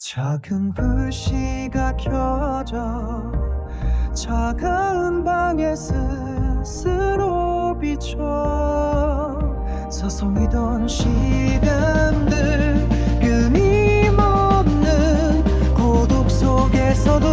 작은 불씨가 켜져 차가운 방에 스스로 비춰 서성이던 시간들 끊임없는 고독 속에서도